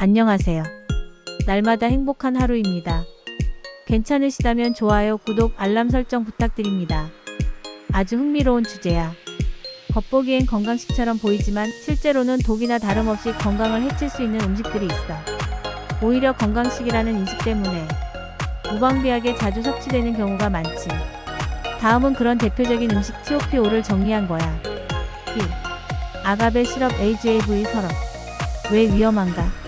안녕하세요. 날마다 행복한 하루입니다. 괜찮으시다면 좋아요, 구독, 알람 설정 부탁드립니다. 아주 흥미로운 주제야. 겉보기엔 건강식처럼 보이지만 실제로는 독이나 다름없이 건강을 해칠 수 있는 음식들이 있어. 오히려 건강식이라는 인식 때문에 무방비하게 자주 섭취되는 경우가 많지. 다음은 그런 대표적인 음식 TOP5를 정리한 거야. 1. 아가베 시럽 AGAV 서럽. 왜 위험한가?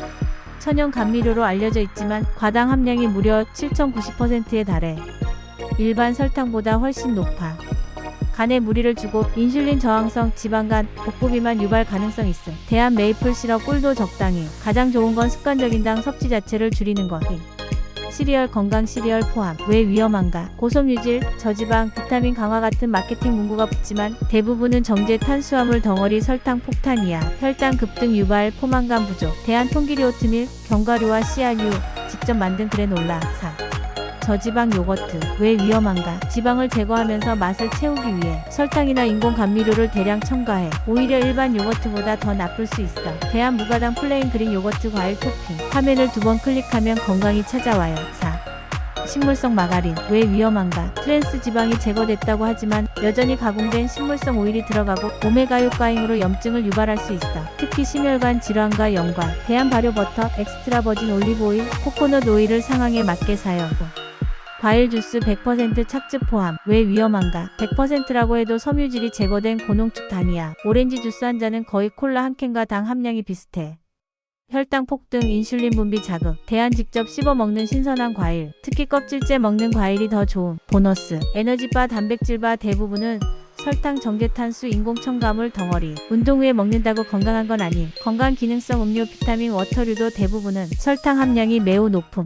천연 감미료로 알려져 있지만 과당 함량이 무려 7,090%에 달해 일반 설탕보다 훨씬 높아. 간에 무리를 주고 인슐린 저항성, 지방간, 복부 비만 유발 가능성 있음. 대한 메이플 시럽 꿀도 적당히. 가장 좋은 건 습관적인 당 섭취 자체를 줄이는 것. 시리얼 건강 시리얼 포함. 왜 위험한가? 고섬유질, 저지방, 비타민 강화 같은 마케팅 문구가 붙지만 대부분은 정제 탄수화물 덩어리 설탕 폭탄이야. 혈당 급등 유발, 포만감 부족. 대한 통기리 오트밀, 견과류와 씨앗유, 직접 만든 그래놀라. 4. 저지방 요거트 왜 위험한가? 지방을 제거하면서 맛을 채우기 위해 설탕이나 인공 감미료를 대량 첨가해 오히려 일반 요거트보다 더 나쁠 수 있어. 대한 무가당 플레인 그린 요거트 과일 토핑 화면을 두 번 클릭하면 건강이 찾아와요. 4. 식물성 마가린 왜 위험한가? 트랜스 지방이 제거됐다고 하지만 여전히 가공된 식물성 오일이 들어가고 오메가6 과잉으로 염증을 유발할 수 있어. 특히 심혈관 질환과 연관. 대한 발효 버터, 엑스트라 버진 올리브 오일, 코코넛 오일을 상황에 맞게 사용. 과일 주스 100% 착즙 포함. 왜 위험한가? 100%라고 해도 섬유질이 제거된 고농축 단위야. 오렌지 주스 한 잔은 거의 콜라 한 캔과 당 함량이 비슷해. 혈당 폭등, 인슐린 분비 자극, 대한 직접 씹어 먹는 신선한 과일, 특히 껍질째 먹는 과일이 더 좋음. 보너스, 에너지바, 단백질바 대부분은 설탕, 정제탄수, 인공 첨가물 덩어리. 운동 후에 먹는다고 건강한 건 아님. 건강 기능성 음료, 비타민, 워터류도 대부분은 설탕 함량이 매우 높음.